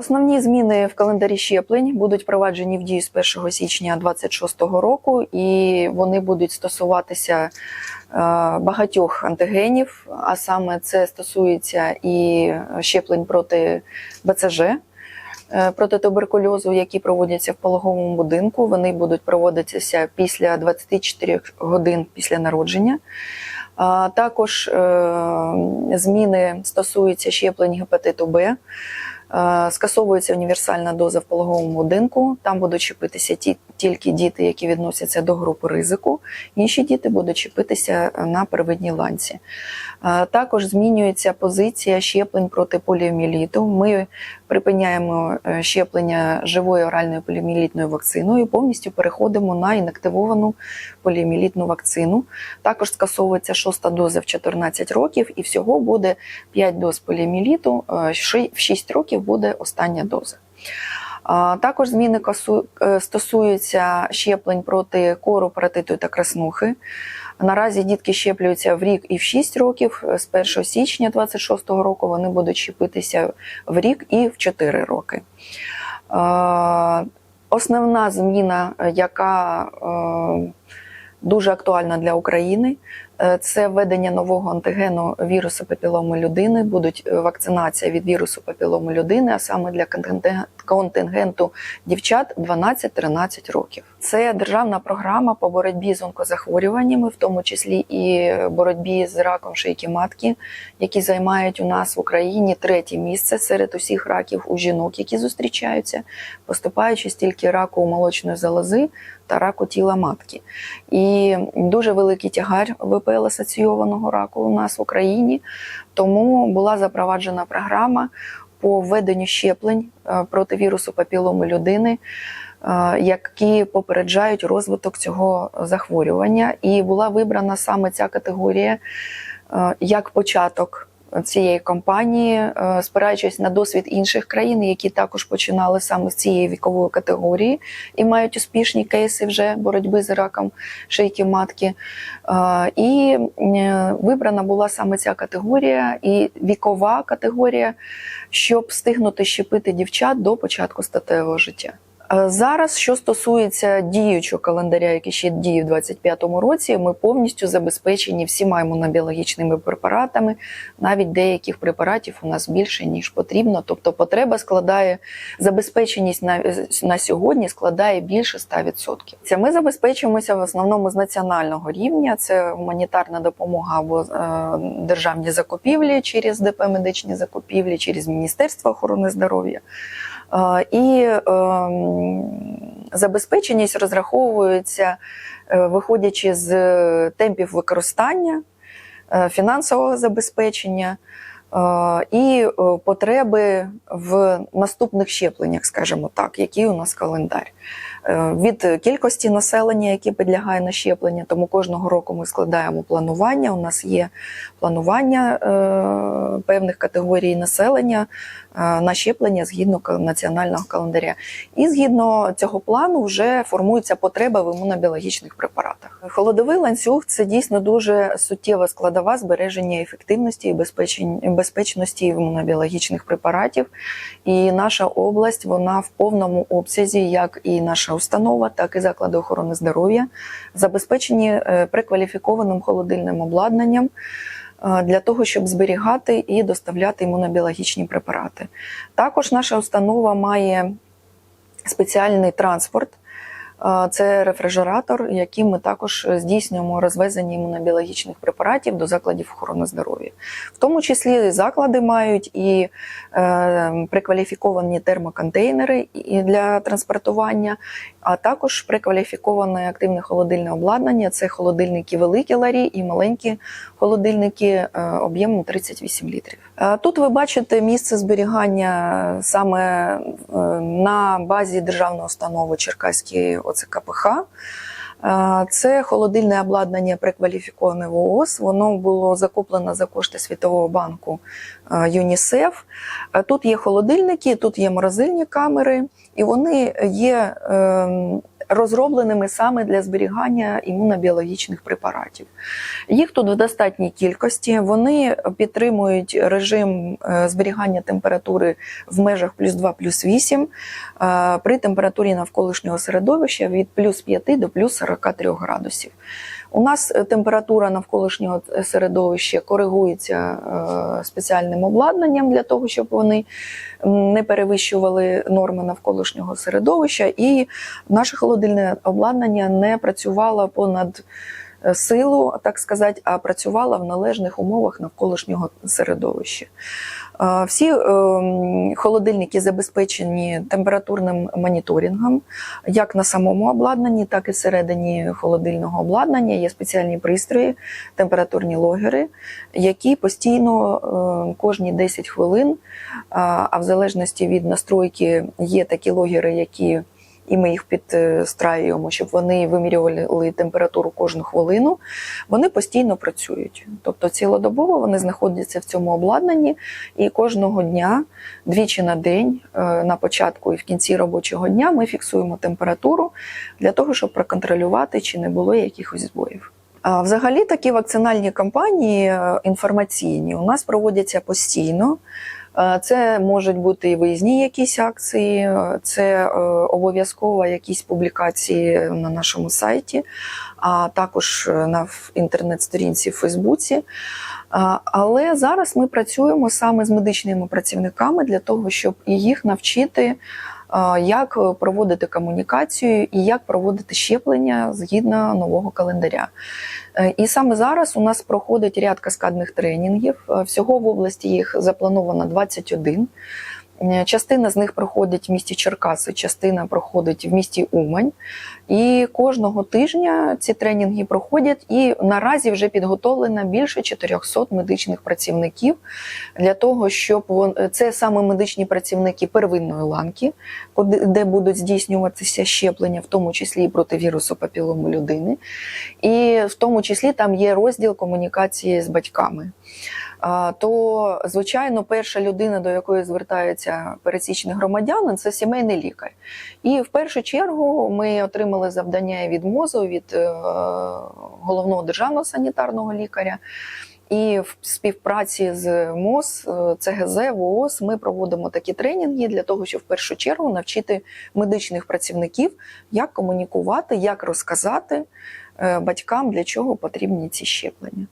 Основні зміни в календарі щеплень будуть впроваджені в дію з 1 січня 2026 року, і вони будуть стосуватися е, багатьох антигенів, а саме це стосується і щеплень проти БЦЖ, е, проти туберкульозу, які проводяться в пологовому будинку. Вони будуть проводитися після 24 годин після народження. Також е, зміни стосуються щеплень гепатиту Б. Е, Скасовується універсальна доза в пологовому будинку. Там будуть чіпитися ті, тільки діти, які відносяться до групи ризику. Інші діти будуть чіпитися на первинній ланці. Е, Також змінюється позиція щеплень проти поліоміеліту. Ми припиняємо е, щеплення живою оральною поліомілітною вакциною повністю переходимо на інактивовану поліомілітну вакцину. Також скасовується шоста доза в 14 років, і всього буде 5 доз поліоміеліту, е, в 6 років буде остання доза. Також зміни е, стосуються щеплень проти кору, паратиту та краснухи. Наразі дітки щеплюються в рік і в 6 років. З 1 січня 2026 року вони будуть щепитися в рік і в 4 роки. Основна зміна, яка е, дуже актуальна для України, це введення нового антигену вірусу папіломи людини. Будуть е, вакцинація від вірусу папіломи людини, а саме для контингенту дівчат 12-13 років. Це державна програма по боротьбі з онкозахворюваннями, в тому числі і боротьбі з раком шийки матки, які займають у нас в Україні третє місце серед усіх раків у жінок, які зустрічаються, поступаючи стільки раку молочної залози та раку тіла матки. І дуже великий тягар ВПЛ асоційованого раку у нас в Україні. Тому була запроваджена програма по введенню щеплень е, проти вірусу папіломи людини, е, які попереджають розвиток цього захворювання. І була вибрана саме ця категорія е, як початок. Цієї кампанії, е, спираючись на досвід інших країн, які також починали саме з цієї вікової категорії і мають успішні кейси вже боротьби з раком шийки матки. Е, І е, вибрана була саме ця категорія і вікова категорія, щоб встигнути щепити дівчат до початку статевого життя. Е, Зараз, що стосується діючого календаря, який ще діє в 2025 році, ми повністю забезпечені всіма імунобіологічними препаратами. Навіть деяких препаратів у нас більше ніж потрібно. Тобто, потреба складає забезпеченість на, на сьогодні складає більше 100%. Це ми забезпечуємося в основному з національного рівня. Це гуманітарна допомога або е, державні закупівлі через ДП медичні закупівлі, через Міністерство охорони здоров'я. Е, І е, забезпеченість розраховується, е, виходячи з темпів використання, е, фінансового забезпечення і потреби в наступних щепленнях, скажімо так, які у нас календар. Е, Від кількості населення, яке підлягає на щеплення, тому кожного року ми складаємо планування. У нас є планування е, певних категорій населення е, на щеплення згідно національного календаря. І згідно цього плану вже формується потреба в імунобіологічних препаратах. Холодовий ланцюг це дійсно дуже суттєва складова збереження ефективності і безпечності імунобіологічних препаратів. І наша область вона в повному обсязі, як і наша установа, так і заклади охорони здоров'я, забезпечені прикваліфікованим прекваліфікованим холодильним обладнанням е, для того, щоб зберігати і доставляти імунобіологічні препарати. Також наша установа має спеціальний транспорт. Е, Це рефрижератор, яким ми також здійснюємо розвезення імунобіологічних препаратів до закладів охорони здоров'я. В тому числі заклади мають і е, прекваліфіковані термоконтейнери для транспортування, а також прекваліфіковане активне холодильне обладнання. Це холодильники великі ларі і маленькі холодильники е, об'ємом 38 літрів. Е, Тут ви бачите місце зберігання саме е, на базі державної установи Черкаський КПХ, Е, Це холодильне обладнання прекваліфіковане в ООС. Воно було закуплено за кошти Світового банку е, ЮНІСЕФ. Е, Тут є холодильники, тут є морозильні камери, і вони є ем, розробленими саме для зберігання імунобіологічних препаратів. Їх тут в достатній кількості. Вони підтримують режим е, зберігання температури в межах плюс 2, плюс 8 е, при температурі навколишнього середовища від плюс 5 до плюс 43 градусів. У нас е, температура навколишнього середовища коригується е, спеціальним обладнанням для того, щоб вони не перевищували норми навколишнього середовища, і наше холодильне обладнання не працювало понад е, силу, так сказати, а працювало в належних умовах навколишнього середовища. Всі ем, холодильники забезпечені температурним моніторингом, як на самому обладнанні, так і всередині холодильного обладнання. Є спеціальні пристрої, температурні логери, які постійно е, кожні 10 хвилин, а в залежності від настройки є такі логери, які і ми їх підстраюємо, щоб вони вимірювали температуру кожну хвилину. Вони постійно працюють. Тобто цілодобово вони знаходяться в цьому обладнанні, і кожного дня, двічі на день, е, на початку і в кінці робочого дня, ми фіксуємо температуру для того, щоб проконтролювати, чи не було якихось збоїв. А Взагалі такі вакцинальні кампанії е, інформаційні у нас проводяться постійно. Е, Це можуть бути і виїзні якісь акції, е, це е, обов'язково якісь публікації на нашому сайті, а також на інтернет-сторінці в Фейсбуці. Але зараз ми працюємо саме з медичними працівниками для того, щоб їх навчити, як проводити комунікацію і як проводити щеплення згідно нового календаря. Е, І саме зараз у нас проходить ряд каскадних тренінгів. Е, Всього в області їх заплановано 21. Е, Частина з них проходить в місті Черкаси, частина проходить в місті Умань. І кожного тижня ці тренінги проходять. І наразі вже підготовлено більше 400 медичних працівників для того, щоб вон- це саме медичні працівники первинної ланки, де будуть здійснюватися щеплення, в тому числі і проти вірусу папілому людини. І в тому числі там є розділ комунікації з батьками. То, звичайно, перша людина, до якої звертаються пересічні громадяни, це сімейний лікар. І в першу чергу ми отримали завдання від МОЗу, від е, головного державного санітарного лікаря. І в співпраці з МОЗ, е, ЦГЗ, ВООЗ ми проводимо такі тренінги для того, щоб в першу чергу навчити медичних працівників, як комунікувати, як розказати е, батькам, для чого потрібні ці щеплення.